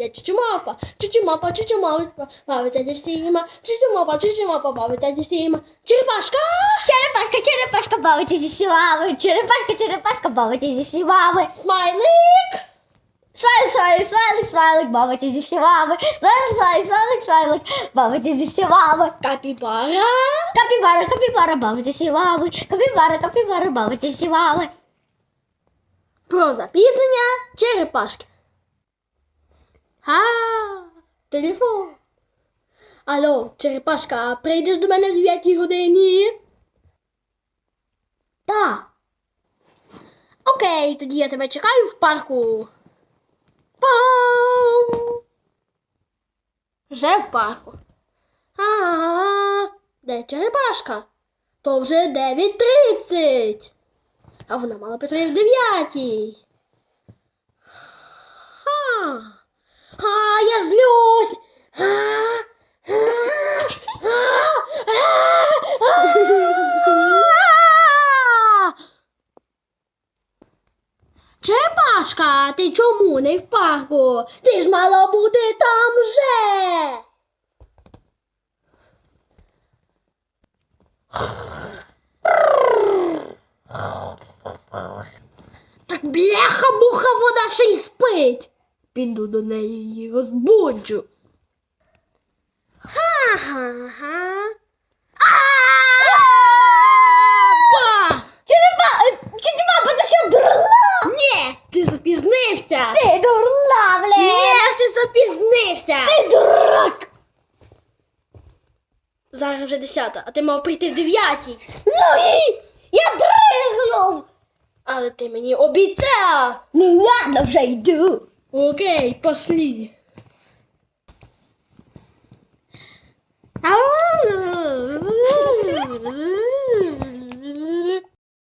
Я чучумапа, чучумапа, чучумапа, бавиться зі всіма, чучумапа, чучумапа, бавиться зі всіма. Черепашка! Черепашка, черепашка бавиться зі всіма. Черепашка, черепашка бавиться зі всіма. Смайлик! Смайлик, смайлик, смайлик, смайлик, бавиться зі всіма. Смайлик, смайлик, смайлик, смайлик, бавиться зі всіма. Капібара! Капібара, капібара, бавиться зі всіма. Капібара, капібара, бавиться зі всіма. Про запізнення черепашки. А, телефон. Алло, черепашка, прийдеш до мене в 9 годині? Так. Окей, тоді я тебе чекаю в парку. Пам! Вже в парку. А, де черепашка? То вже 9.30. А вона мала прийти в 9. Ха. А, я злюсь. А, а, а, а. Черепашка, ти чому не в парку? Ти ж мала бути там вже. Так бляха-муха, вона ще й спить. Піду до неї її розбуджу. Ха-ха-ха. запізнився. Ти дурак! Зараз вже десята, а ти мав прийти в дев'ятій. Ну і я дригнув. Але ти мені обіцяв. Не ладно вже йду. Окей, послі! Ау!